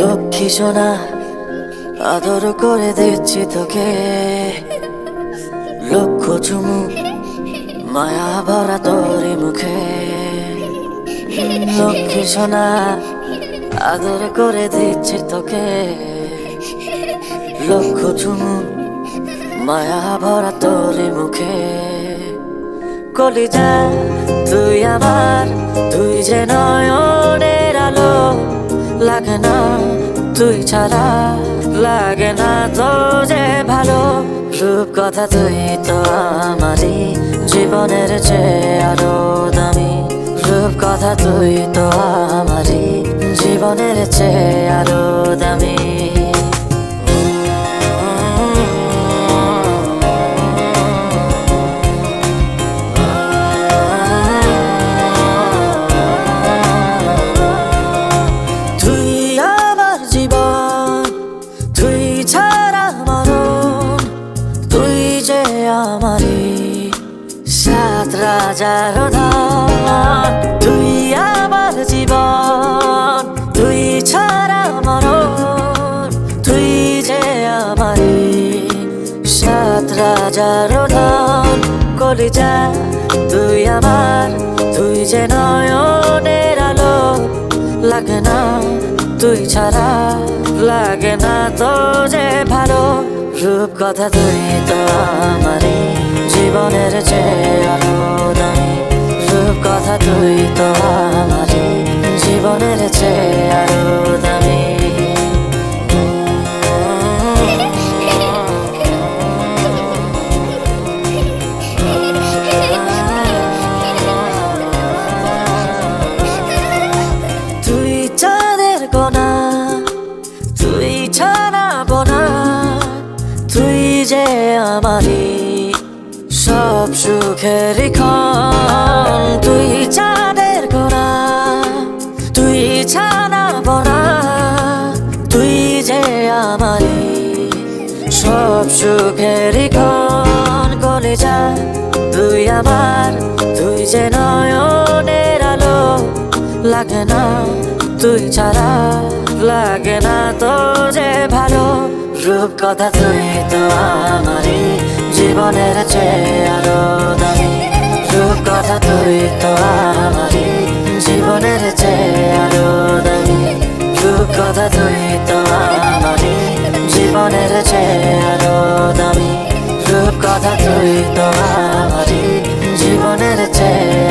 লক্ষ্মী সোনা, আদর করে দিচ্ছি তোকে। লক্ষ চুমু, মায়া ভরা তোরি মুখে। লক্ষ্মী সোনা, আদর করে দিচ্ছি তোকে। লক্ষ চুমু, মায়া ভরা তোরি মুখে। কলিজা, তুই আমার, তুই যে নয়নের আলো। লাগে না তুই ছাড়া লাগে না তো যে ভালো রূপ কথা তুই তো আমারই, জীবনের চেয়ে আরও দামি রূপ কথা তুই তো আমারই, জীবনের চেয়ে আরও দামি। যে আমারই সাত রাজার ধন, তুই আমার জীবন, তুই ছাড়া মরণ, তুই যে আমারই সাত রাজার ধন, কলিজা, তুই আমার, তুই যে নয়নের আলো। লাগে না, তুই ছাড়া, লাগে না তো যে ভালো। রূপ কথা তুই তো আমারই জীবনের চেয়ে আরও দামি। রূপ কথা তুই তো আমারই জীবনের চেয়ে আরও দামি। তুই চাঁদের গোনা যে আমারই সব সুখের ক্ষণ। তুই চাঁদের গোনা তুই ছাড়া বোনা তুই যে আমারই সব সুখের ক্ষণ। করে যা, তুই আমার, তুই যে নয়নের আলো। লাগে না, তুই ছাড়া, লাগে না তো যে ভালো। রূপ কথা তুই তো আমারই জীবনের চেয়ে আরও দামি। রূপ কথা তুই তো আমারই জীবনের চেয়ে আরও দামি। রূপ কথা তুই তো আমারই জীবনের চেয়ে আরও দামি। রূপ কথা তুই তো আমারই জীবনের চেয়ে